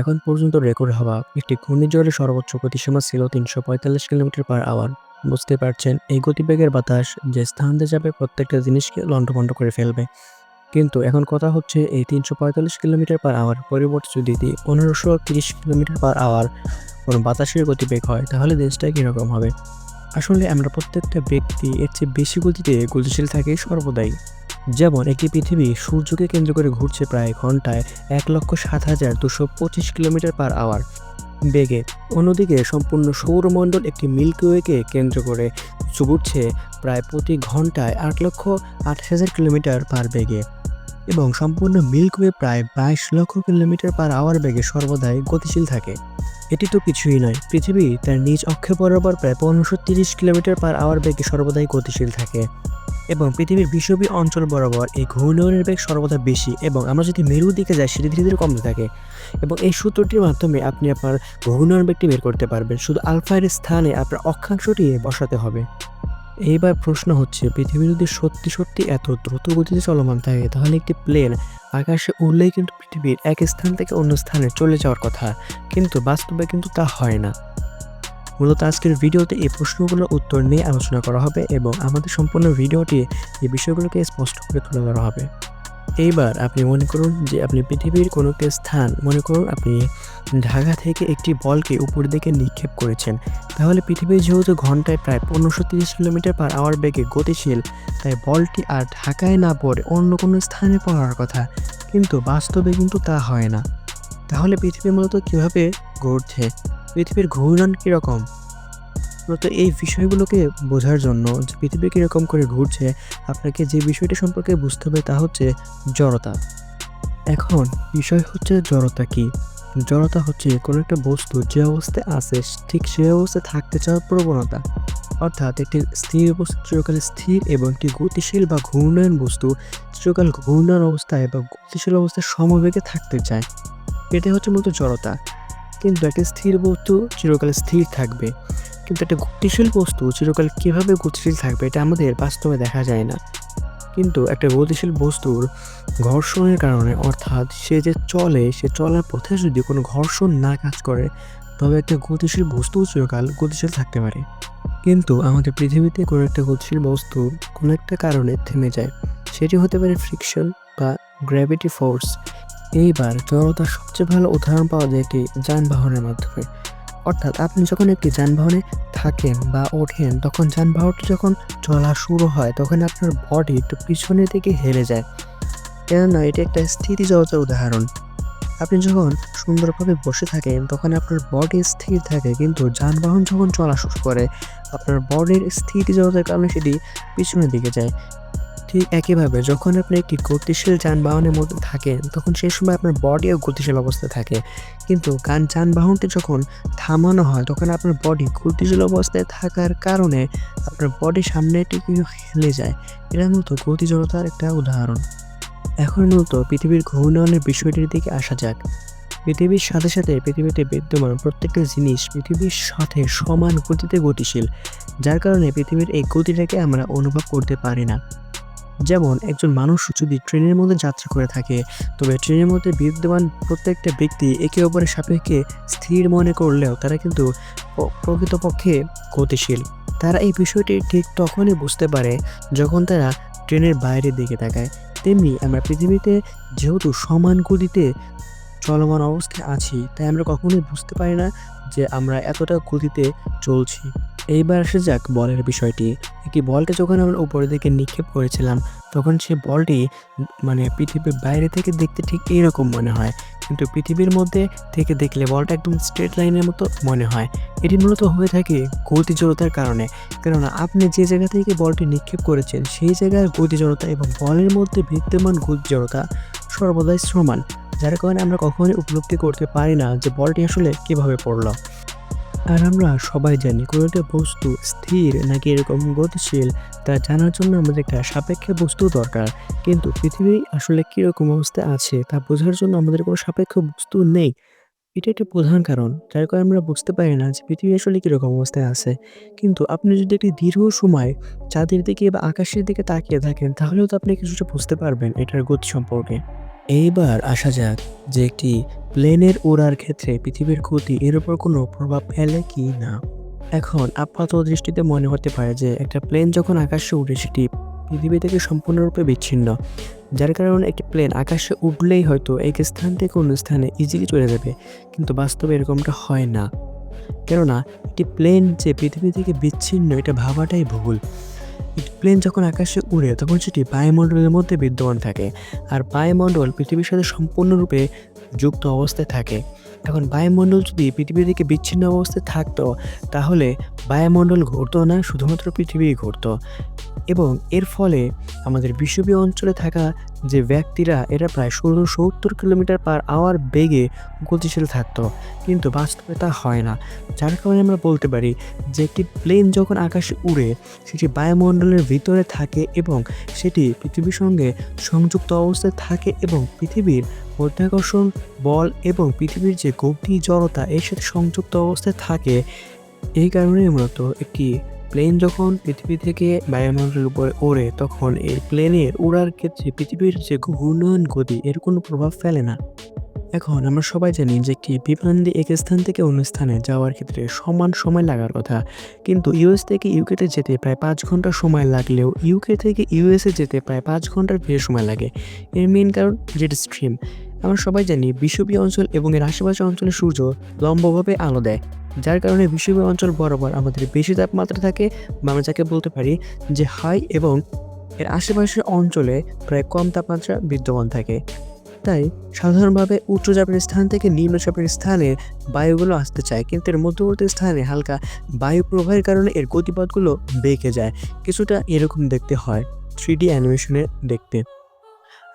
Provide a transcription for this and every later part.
এখন পর্যন্ত রেকর্ড হওয়া একটি ঘূর্ণিঝড়ের সর্বোচ্চ গতিসীমা ছিল তিনশো পঁয়তাল্লিশ কিলোমিটার পার আওয়ার। বুঝতে পারছেন, এই গতিবেগের বাতাস যে স্থান দিয়ে যাবে প্রত্যেকটা জিনিসকে লণ্ডভণ্ড করে ফেলবে। কিন্তু এখন কথা হচ্ছে এই তিনশো পঁয়তাল্লিশ কিলোমিটার পার আওয়ার পরিবর্তে যদি পনেরোশো তিরিশ কিলোমিটার পার আওয়ার কোনো বাতাসের গতিবেগ হয়, তাহলে দেশটা কীরকম হবে? আসলে আমরা প্রত্যেকটা ব্যক্তি এর চেয়ে বেশি গতিতে গতিশীল থাকে সর্বদাই। যেমন একটি পৃথিবী সূর্যকে কেন্দ্র করে ঘুরছে প্রায় ঘন্টায় এক লক্ষ সাত হাজার দুশো পঁচিশ কিলোমিটার পার আওয়ার। বেগে অন্যদিকে সম্পূর্ণ সৌরমণ্ডল একটি মিল্কিওয়েকে কেন্দ্র করে ঘুরছে প্রায় প্রতি ঘন্টায় আট লক্ষ আঠাশ হাজার কিলোমিটার পার বেগে এবং সম্পূর্ণ মিল্কওয়ে প্রায় বাইশ লক্ষ কিলোমিটার পার আওয়ার বেগে সর্বদাই গতিশীল থাকে। এটি তো কিছুই নয়, পৃথিবী তার নিজ অক্ষে বরাবর প্রায় পনেরোশো তিরিশ কিলোমিটার পার আওয়ার বেগে সর্বদাই গতিশীল থাকে। এবং পৃথিবীর বিষুবী অঞ্চল বরাবর এই ঘূর্ণনের বেগ সর্বদা বেশি এবং আমরা যদি মেরুর দিকে যাই, সেটি ধীরে ধীরে কমতে থাকে। এবং এই সূত্রটির মাধ্যমে আপনি আপনার ঘূর্ণন বেগটি বের করতে পারবেন। শুধু আলফায়ের স্থানে আপনার অক্ষাংশটি বসাতে হবে। এইবার প্রশ্ন হচ্ছে, পৃথিবী যদি সত্যি সত্যি এত দ্রুত গতিতে চলমান থাকে, তাহলে একটি প্লেন আকাশে উড়লেই কিন্তু পৃথিবীর এক স্থান থেকে অন্য স্থানে চলে যাওয়ার কথা। কিন্তু বাস্তবে কিন্তু তা হয় না। মূলত আজকের ভিডিওতে এই প্রশ্নগুলোর উত্তর নিয়ে আলোচনা করা হবে এবং আমাদের সম্পূর্ণ ভিডিওটি এই বিষয়গুলোকে স্পষ্ট করে তুলে ধরা হবে। এইবার আপনি মনে করুন যে আপনি পৃথিবীর কোনো একটি স্থান, মনে করুন আপনি ঢাকা থেকে একটি বলকে উপর দিকে নিক্ষেপ করেছেন। তাহলে পৃথিবী যেহেতু ঘন্টায় প্রায় পনেরোশো তিরিশ কিলোমিটার পার আওয়ার বেগে গতিশীল, তাই বলটি আর ঢাকায় না পড়ে অন্য কোনো স্থানে পড়ার কথা। কিন্তু বাস্তবে কিন্তু তা হয় না। তাহলে পৃথিবী মূলত কীভাবে ঘুরছে পৃথিবীর ঘূর্ণন কীরকম? মূলত এই বিষয়গুলোকে বোঝার জন্য যে পৃথিবী কীরকম করে ঘুরছে, আপনাকে যে বিষয়টি সম্পর্কে বুঝতে হবে তা হচ্ছে জড়তা। এখন বিষয় হচ্ছে জড়তা কি? জড়তা হচ্ছে কোনো একটা বস্তু যে অবস্থায় আছে, ঠিক সে অবস্থায় থাকতে চাওয়ার প্রবণতা। অর্থাৎ একটি স্থির বস্তু চিরকাল স্থির এবং একটি গতিশীল বা ঘূর্ণয়ন বস্তু চিরকাল ঘূর্ণয়ন অবস্থায় বা গতিশীল অবস্থায় সমবেগে থাকতে চায়। এটাই হচ্ছে মূলত জড়তা। কিন্তু একটা স্থির বস্তু, চিরকাল স্থির থাকবে। কিন্তু একটা গতিশীল বস্তু, চিরকাল কীভাবে গতিশীল থাকবে এটা আমাদের বাস্তবে দেখা যায় না। কিন্তু একটা গতিশীল বস্তুর ঘর্ষণের কারণে, অর্থাৎ সে যে চলে, সে চলার পথে যদি কোনো ঘর্ষণ না কাজ করে, তবে একটা গতিশীল বস্তু চিরকাল গতিশীল থাকতে পারে। কিন্তু আমাদের পৃথিবীতে কোনো একটা গতিশীল বস্তু কোনো একটা কারণে থেমে যায়। সেটি হতে পারে ফ্রিকশন বা গ্র্যাভিটি ফোর্স এইবার জড়তার সবচেয়ে ভালো উদাহরণ পাওয়া যায় একটি যানবাহনের মাধ্যমে। অর্থাৎ আপনি যখন একটি যানবাহনে থাকেন বা ওঠেন, তখন যানবাহনটি যখন চলা শুরু হয়, তখন আপনার বডি একটু পিছনের দিকে হেলে যায়। কেননা এটি একটা স্থিতি জগতের উদাহরণ। আপনি যখন সুন্দরভাবে বসে থাকেন, তখন আপনার বডি স্থির থাকে, কিন্তু যানবাহন যখন চলা শুরু করে, আপনার বডির স্থিতি জগতের কারণে সেটি পিছনের দিকে যায়। ঠিক একইভাবে যখন আপনি একটি গতিশীল যানবাহনের মধ্যে থাকেন, তখন সেই সময় আপনার বডিও গতিশীল অবস্থায় থাকে। কিন্তু গান, যানবাহনটি যখন থামানো হয়, তখন আপনার বডি গতিশীল অবস্থায় থাকার কারণে আপনার বডি সামনে একটু হেলে যায়। এটা মূলত গতিজড়তার একটা উদাহরণ। এখন মূলত পৃথিবীর ঘূর্ণয়নের বিষয়টির দিকে আসা যাক। পৃথিবীর সাথে সাথে পৃথিবীতে বিদ্যমান প্রত্যেকটা জিনিস পৃথিবীর সাথে সমান গতিতে গতিশীল। যার কারণে পৃথিবীর এই গতিটাকে আমরা অনুভব করতে পারি না। যেমন একজন মানুষ যদি ট্রেনের মধ্যে যাত্রা করে থাকে, তবে ট্রেনের মধ্যে বিদ্যমান প্রত্যেকটা ব্যক্তি একে অপরের সাপেক্ষে স্থির মনে করলেও তারা কিন্তু প্রকৃতপক্ষে গতিশীল। তারা এই বিষয়টি ঠিক তখনই বুঝতে পারে যখন তারা ট্রেনের বাইরের দিকে তাকায়। তেমনি আমরা পৃথিবীতে যেহেতু সমান গতিতে চলমান অবস্থায় আছি, তাই আমরা কখনোই বুঝতে পারি না যে আমরা এতটা গতিতে চলছি। এইবার আসে যাক বলের বিষয়টি। একটি বলকে যখন আমরা উপরের দিকে নিক্ষেপ করেছিলাম, তখন সে বলটি মানে পৃথিবীর বাইরে থেকে দেখতে ঠিক এইরকম মনে হয়। কিন্তু পৃথিবীর মধ্যে থেকে দেখলে বলটা একদম স্ট্রেট লাইনের মতো মনে হয়। এটি মূলত হয়ে থাকে গতিজড়তার কারণে। কেননা আপনি যে জায়গা থেকে বলটি নিক্ষেপ করেছেন, সেই জায়গার গতিজড়তা এবং বলের মধ্যে বিদ্যমান গতিজড়তা সর্বদাই সমান, যার কারণে আমরা কখনোই উপলব্ধি করতে পারি না যে বলটি আসলে কীভাবে পড়ল। আর আমরা সবাই জানি কোনো একটা বস্তু স্থির নাকি এরকম গতিশীল, তা জানার জন্য আমাদের একটা সাপেক্ষে বস্তু দরকার। কিন্তু পৃথিবী আসলে কীরকম অবস্থায় আছে তা বোঝার জন্য আমাদের কোনো সাপেক্ষ বস্তু নেই। এটা একটা প্রধান কারণ, যার কারণে আমরা বুঝতে পারি না যে পৃথিবী আসলে কীরকম অবস্থায় আছে। কিন্তু আপনি যদি একটি দীর্ঘ সময় চাঁদের দিকে বা আকাশের দিকে তাকিয়ে থাকেন, তাহলেও তো আপনি কিছুটা বুঝতে পারবেন এটার গতি সম্পর্কে। এইবার আসা যাক যে একটি প্লেনের ওড়ার ক্ষেত্রে পৃথিবীর ক্ষতি এর উপর কোনো প্রভাব ফেলে কি না। এখন আপাত দৃষ্টিতে মনে হতে পারে যে একটা প্লেন যখন আকাশে উঠে সেটি পৃথিবী থেকে সম্পূর্ণরূপে বিচ্ছিন্ন, যার কারণে একটি প্লেন আকাশে উঠলেই হয়তো এক স্থান থেকে অন্য স্থানে ইজিলি চলে যাবে, কিন্তু বাস্তবে এরকমটা হয় না। কেননা, একটি প্লেন যে পৃথিবী থেকে বিচ্ছিন্ন, এটা ভাবাটাই ভুল। প্লেন যখন আকাশে উড়ে, তখন সেটি বায়ুমণ্ডলের মধ্যে বিদ্যমান থাকে। আর বায়ুমণ্ডল পৃথিবীর সাথে সম্পূর্ণরূপে যুক্ত অবস্থায় থাকে। এখন বায়ুমণ্ডল যদি পৃথিবী থেকে বিচ্ছিন্ন অবস্থায় থাকতো, তাহলে বায়ুমণ্ডল ঘুরতো না, শুধুমাত্র পৃথিবী ঘুরতো। এবং এর ফলে আমাদের বিষুবীয় অঞ্চলে থাকা যে ব্যক্তিরা, এরা প্রায় ষোলো সত্তর কিলোমিটার পার আওয়ার বেগে গতিশীল থাকতো। কিন্তু বাস্তবে তা হয় না। যার কারণে আমরা বলতে পারি যে, একটি প্লেন যখন আকাশে উড়ে, সেটি বায়ুমণ্ডলের ভিতরে থাকে এবং সেটি পৃথিবীর সঙ্গে সংযুক্ত অবস্থায় থাকে এবং পৃথিবীর মধ্যাকর্ষণ, বল এবং পৃথিবীর যে গতি জড়তা, এর সাথে সংযুক্ত অবস্থায় থাকে। এই কারণে মূলত একটি প্লেন যখন পৃথিবী থেকে বায়ুমণ্ডলের উপরে ওড়ে, তখন এই প্লেনের উড়ার ক্ষেত্রে পৃথিবীর যে ঘূর্ণয়ন গতি, এর কোনো প্রভাব ফেলে না। এখন আমরা সবাই জানি যে একটি বিমান দিয়ে এক স্থান থেকে অন্য স্থানে যাওয়ার ক্ষেত্রে সমান সময় লাগার কথা। কিন্তু ইউএস থেকে ইউকেতে যেতে প্রায় পাঁচ ঘণ্টা সময় লাগলেও ইউকে থেকে ইউএসএ যেতে প্রায় পাঁচ ঘণ্টার বেশি সময় লাগে। এর মেন কারণ জেট স্ট্রিম আমরা সবাই জানি বিষুবীয় অঞ্চল এবং এর আশেপাশের অঞ্চলে সূর্য লম্বভাবে আলো দেয়। যার কারণে বিষুবীয় অঞ্চল বরাবর আমাদের বেশি তাপমাত্রা থাকে। বা আমরা যাকে বলতে পারি যে হাই এবং এর আশেপাশের অঞ্চলে প্রায় কম তাপমাত্রা বিদ্যমান থাকে। তাই সাধারণভাবে উচ্চ চাপের স্থান থেকে নিম্ন চাপের স্থানে বায়ুগুলো আসতে চায়, কিন্তু এর মধ্যবর্তী স্থানে হালকা বায়ু প্রবাহের কারণে এর গতিপথগুলো বেঁকে যায়। কিছুটা এরকম দেখতে হয় থ্রি ডি অ্যানিমেশনে দেখতে।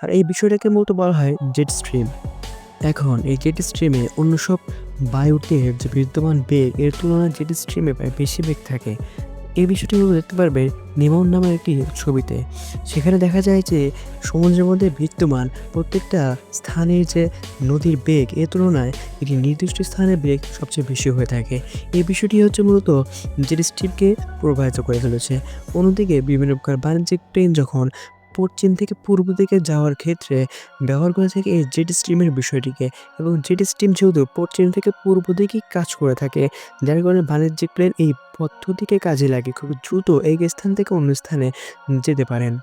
আর এই বিষয়টাকে মূলত বলা হয় জেট স্ট্রিম। এখন এই জেট স্ট্রিমে অন্য সব বায়ুতে যে বিদ্যমান বেগ, এর তুলনায় জেট স্ট্রিমে বেশি বেগ থাকে এই বিষয়টি দেখতে পারবে নিমন নামের একটি ছবিতে। সেখানে দেখা যায় যে সমুদ্রের মধ্যে বিদ্যমান প্রত্যেকটা স্থানের যে নদীর বেগ, এর তুলনায় একটি নির্দিষ্ট স্থানের বেগ সবচেয়ে বেশি হয়ে থাকে। এই বিষয়টি হচ্ছে মূলত জেট স্ট্রিমকে প্রভাবিত করে ফেলেছে। অন্যদিকে বিভিন্ন প্রকার বাণিজ্যিক ট্রেন যখন পশ্চিম থেকে পূর্ব দিকে যাওয়ার ক্ষেত্রে ব্যবহার করে থাকে এই জেট স্ট্রিমের বিষয়টিকে এবং জেট স্ট্রিম যেহেতু পশ্চিম থেকে পূর্ব দিকেই কাজ করে থাকে, যার কারণে বাণিজ্যিক প্লেন এই পদ্ধতিকে কাজে লাগে খুব দ্রুত এক স্থান থেকে অন্য স্থানে যেতে পারেন।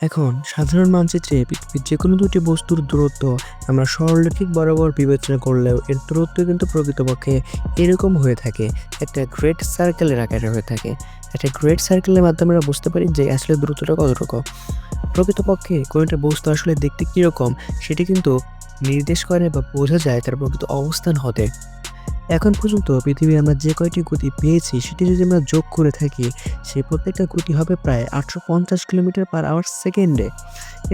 এখন, সাধারণ মানচিত্রে পৃথিবীর যে কোনো দুটি বস্তুর দূরত্ব আমরা সরলরেখিক বরাবর বিবেচনা করলেও এর দূরত্ব কিন্তু প্রকৃতপক্ষে এরকম হয়ে থাকে, একটা গ্রেট সার্কেলের আকারে হয়ে থাকে। একটা গ্রেট সার্কেলের মাধ্যমে আমরা বুঝতে পারি যে আসলে দূরত্বটা কতটুকু। প্রকৃতপক্ষে কোনো একটা বস্তু আসলে দেখতে কীরকম, সেটি কিন্তু নির্দেশ করে বা বোঝা যায় তার প্রকৃত অবস্থান হতে। এখন পর্যন্ত পৃথিবী আমরা যে কয়টি গতি পেয়েছি সেটি যদি আমরা যোগ করে থাকি সেই প্রত্যেকটা গতি হবে প্রায় আটশো পঞ্চাশ কিলোমিটার পার আওয়ার সেকেন্ডে।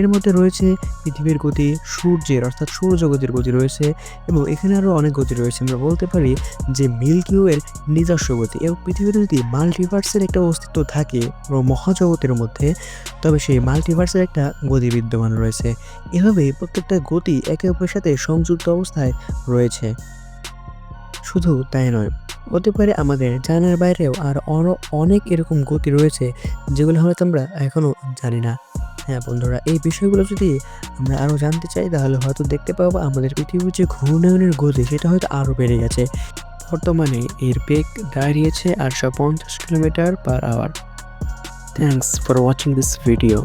এর মধ্যে রয়েছে পৃথিবীর গতি সূর্যের, অর্থাৎ সৌরজগতের গতি রয়েছে এবং এখানে আরও অনেক গতি রয়েছে। আমরা বলতে পারি যে মিল্কি ওয়ের নিজস্ব গতি এবং পৃথিবীতে যদি মাল্টিভার্সের একটা অস্তিত্ব থাকে মহাজগতের মধ্যে, তবে সেই মাল্টিভার্সের একটা গতি বিদ্যমান রয়েছে। এভাবেই প্রত্যেকটা গতি একে অপরের সাথে সংযুক্ত অবস্থায় রয়েছে। শুধু তাই নয়, হতে পারে আমাদের জানার বাইরেও আর আরও অনেক এরকম গতি রয়েছে যেগুলো হয়তো আমরা এখনও জানি না। হ্যাঁ বন্ধুরা, এই বিষয়গুলো যদি আমরা আরও জানতে চাই, তাহলে হয়তো দেখতে পাবো আমাদের পৃথিবীর যে ঘূর্ণায়নের গতি, সেটা হয়তো আরও বেড়ে গেছে। বর্তমানে এর বেগ দাঁড়িয়েছে আটশো পঞ্চাশ kilometre per hour. Thanks for watching this video